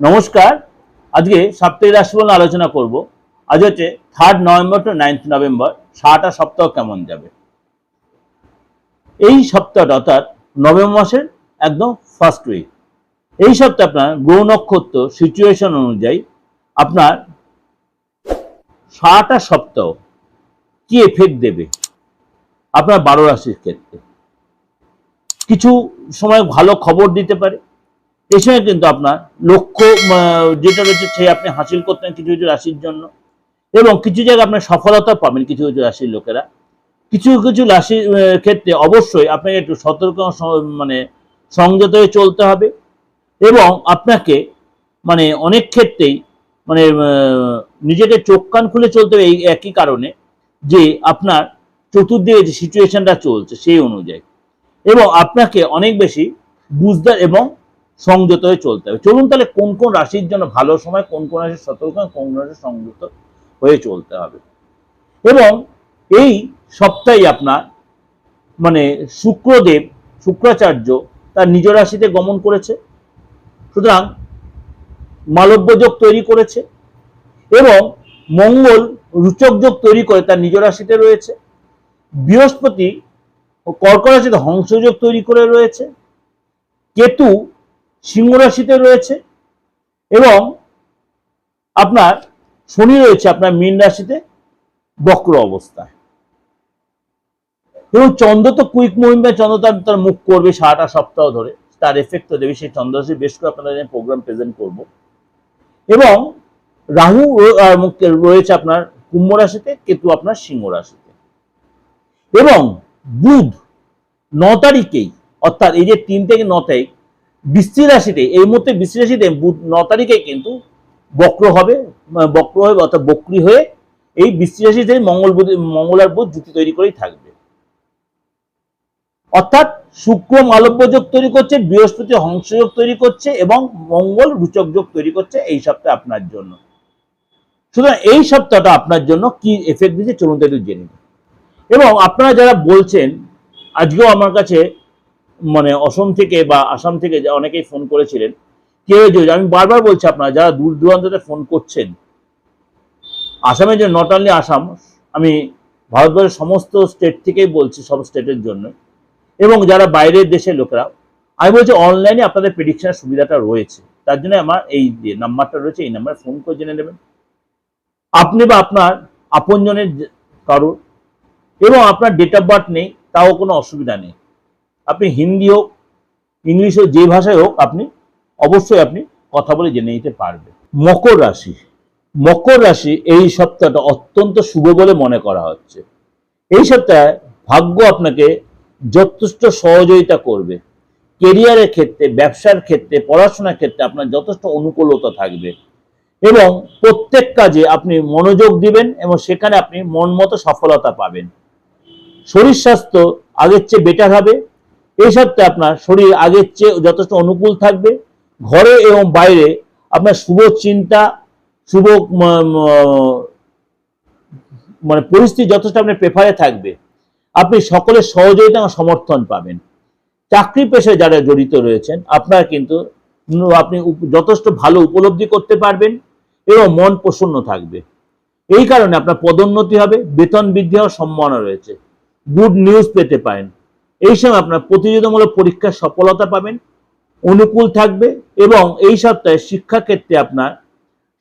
নমস্কার। আজকে সাপ্তাহিক রাশিফল আলোচনা করব। আজ হচ্ছে third November to ninth November সারাটা সপ্তাহ কেমন যাবে? এই সপ্তাহটা অর্থাৎ নভেম্বর মাসের একদম ফার্স্ট উইক এই সপ্তাহে আপনার গ্রহ নক্ষত্র সিচুয়েশন অনুযায়ী আপনার সারাটা সপ্তাহ কি এফেক্ট দেবে? আপনার বারো রাশির ক্ষেত্রে। কিছু সময় ভালো খবর দিতে পারে। সময় কিন্তু আপনার লক্ষ্য যেটা রয়েছে সে আপনি হাসিল করতেন কিছু কিছু রাশির জন্য। এবং কিছু জায়গায় আপনার সফলতা পাবেন কিছু কিছু রাশির লোকেরা। কিছু কিছু রাশির ক্ষেত্রে অবশ্যই আপনাকে একটু সতর্ক মানে সংযত হয়ে চলতে হবে। এবং আপনাকে মানে অনেক ক্ষেত্রেই মানে নিজেকে চোখ কান খুলে চলতে হবে এই একই কারণে যে আপনার চতুর্দিকে যে সিচুয়েশনটা চলছে সেই অনুযায়ী। এবং আপনাকে অনেক বেশি বুঝদার এবং সংযত হয়ে চলতে হবে। চলুন তাহলে কোন কোন রাশির জন্য ভালো সময়, কোন কোন রাশির সতর্ক কোন রাশির সংযত হয়ে চলতে হবে। এবং এই সপ্তাহে আপনার মানে শুক্রদেব, শুক্রাচার্য তার নিজ রাশিতে গমন করেছে। সুতরাং মালব্য যোগ তৈরি করেছে এবং মঙ্গল রুচক যোগ তৈরি করে তার নিজ রাশিতে রয়েছে। বৃহস্পতি কর্ক রাশিতে হংসযোগ তৈরি করে রয়েছে। কেতু সিংহ রাশিতে রয়েছে এবং আপনার শনি রয়েছে আপনার মীন রাশিতে বক্র অবস্থায়। এবং চন্দ্র তো কুইক মুভমেন্ট, চন্দ্র তার মুখ করবে সারাটা সপ্তাহ ধরে। তার এফেক্ট তো দেবে সেই চন্দ্র রাশি বেশ করে আপনাদের প্রোগ্রাম প্রেজেন্ট করব। এবং রাহু রয়েছে আপনার কুম্ভ রাশিতে, কেতু আপনার সিংহ রাশিতে। এবং বুধ ন তারিখেই, অর্থাৎ এই যে তিন থেকে ন তারিখ বৃষ্টি রাশিতে, এই মুহূর্তে বৃষ্টি রাশিতে ন তারিখে কিন্তু বক্র হবে বক্র হবে অর্থাৎ বক্রি হয়ে এই বৃষ্টি রাশিতে মঙ্গল বুধ, মঙ্গল আর বুধ জুতি তৈরি করেই থাকবে অর্থাৎ শুক্র মালব্য যোগ তৈরি করছে, বৃহস্পতি হংসযোগ তৈরি করছে এবং মঙ্গল রুচক যোগ তৈরি করছে এই সপ্তাহে আপনার জন্য সুতরাং এই সপ্তাহটা আপনার জন্য কি এফেক্ট দিচ্ছে চলুন তো একটু জেনে। এবং আপনারা যারা বলছেন, আজকেও আমার কাছে মানে অসম থেকে বা আসাম থেকে অনেকেই ফোন করেছিলেন, কেউ যে, আমি বারবার বলছি আপনারা, যারা দূর দূরান্ততে ফোন করছেন, আসামের যে নট অনলি আসাম, আমি ভারতবর্ষের সমস্ত স্টেট থেকেই বলছি সব স্টেটের জন্য, এবং যারা বাইরের দেশের লোকেরা, আমি বলছি অনলাইনে আপনাদের প্রেডিকশনের সুবিধাটা রয়েছে, তার জন্য আমার এই যে নাম্বারটা রয়েছে, এই নাম্বারে ফোন করে জেনে নেবেন। আপনি বা আপনার আপনজনের কারোর, এবং আপনার ডেট অফ বার্থ নেই, তাও কোনো অসুবিধা নেই। আপনি হিন্দি হোক ইংলিশ হোক যে ভাষায় হোক আপনি, অবশ্যই আপনি কথা বলে জেনে নিতে পারবেন। মকর রাশি। মকর রাশি এই সপ্তাহটা অত্যন্ত শুভ বলে মনে করা হচ্ছে। এই সপ্তাহে ভাগ্য আপনাকে যথেষ্ট সহযোগিতা করবে। কেরিয়ারের ক্ষেত্রে, ব্যবসার ক্ষেত্রে, পড়াশোনার ক্ষেত্রে আপনার যথেষ্ট অনুকূলতা থাকবে। এবং প্রত্যেক কাজে আপনি মনোযোগ দিবেন এবং সেখানে আপনি মন মতো সফলতা পাবেন। শরীর স্বাস্থ্য আগের চেয়ে বেটার হবে। এই সপ্তাহে আপনার শরীর আগের চেয়ে যথেষ্ট অনুকূল থাকবে। ঘরে এবং বাইরে আপনার শুভ চিন্তা, শুভ মানে পরিস্থিতি যথেষ্ট আপনার প্রেফারে থাকবে। আপনি সকলের সহযোগিতা এবং সমর্থন পাবেন। চাকরি পেশায় যারা জড়িত রয়েছেন, আপনার কিন্তু আপনি যথেষ্ট ভালো উপলব্ধি করতে পারবেন এবং মন প্রসন্ন থাকবে। এই কারণে আপনার পদোন্নতি হবে, বেতন বৃদ্ধি হওয়ার সম্ভাবনা রয়েছে। গুড নিউজ পেতে পারেন। এই সময় আপনার প্রতিযোগিতামূলক পরীক্ষার সফলতা পাবেন, অনুকূল থাকবে এবং এই সপ্তাহে শিক্ষাক্ষেত্রে আপনার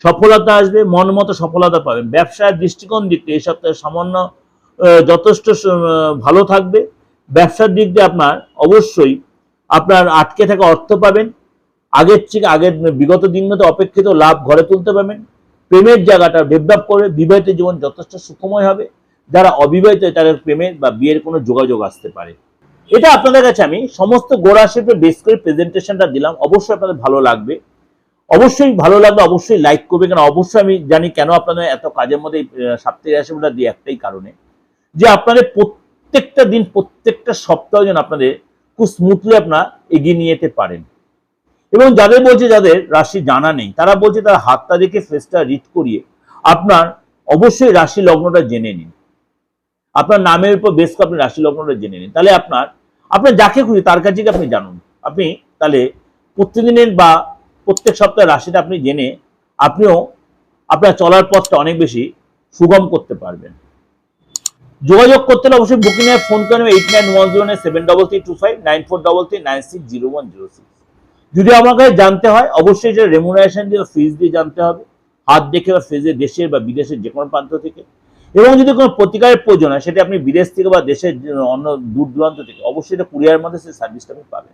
সফলতা আসবে, মন মতো সফলতা পাবেন। ব্যবসার দৃষ্টিকোণ দিক থেকে এই সপ্তাহে সামান্য যথেষ্ট ভালো থাকবে। ব্যবসার দিক দিয়ে আপনার অবশ্যই আপনার আটকে থাকা অর্থ পাবেন। আগের থেকে আগের বিগত দিনগুলোতে অপেক্ষিত লাভ ঘরে তুলতে পারবেন। প্রেমের জায়গাটা ডেভেলপ করে বিবাহিত জীবন যথেষ্ট সুখময় হবে। যারা অবিবাহিত তাদের প্রেমের বা বিয়ের কোনো যোগাযোগ আসতে পারে। এটা আপনাদের কাছে আমি সমস্ত গোড়া শেপে বেস করে প্রেজেন্টেশনটা দিলাম। অবশ্যই আপনাদের ভালো লাগবে। অবশ্যই ভালো লাগবে, অবশ্যই লাইক করবে কেন অবশ্যই আমি জানি কেন আপনাদের এত কাজের মধ্যে সাপ্তাহিক রাশিফলটা দিই একটাই কারণে। যে আপনাদের প্রত্যেকটা দিন, প্রত্যেকটা সপ্তাহ যেন আপনাদের খুব স্মুথলি আপনার এগিয়ে নিয়ে যেতে পারেন। এবং যাদের বলছে যাদের রাশি জানা নেই, তারা বলছে তারা হাতটা দেখে ফেসটা রিড করিয়ে আপনার অবশ্যই রাশি লগ্নটা জেনে নিন। আপনার নামের উপর বেশ করে আপনি রাশি লগ্নটা জেনে নিন। তাহলে আপনার আপনার যাকে খুশি তার কাছে আপনি জানুন। আপনি তাহলে প্রতিদিনের বা প্রত্যেক সপ্তাহে রাশিটা আপনি জেনে আপনিও আপনার চলার পথটা অনেক বেশি সুগম করতে পারবেন। যোগাযোগ করতে হলে অবশ্যই বুকিং এ ফোন করে eight nine one zero nine seven double three two five nine four double three nine six zero one zero six যদি আমার কাছে জানতে হয়, অবশ্যই যে রেমুনারেশন দিয়ে ফিজ দিয়ে জানতে হবে, হাত দেখে বা ফেজে দেশের বা বিদেশের যে কোনো প্রান্ত থেকে। এবং যদি কোনো প্রতিকারের প্রয়োজন হয়, সেটা আপনি বিদেশ থেকে বা দেশের অন্য দূর দূরান্ত থেকে, অবশ্যই এটা কুরিয়ার মধ্যে সেই সার্ভিসটা আপনি পাবেন।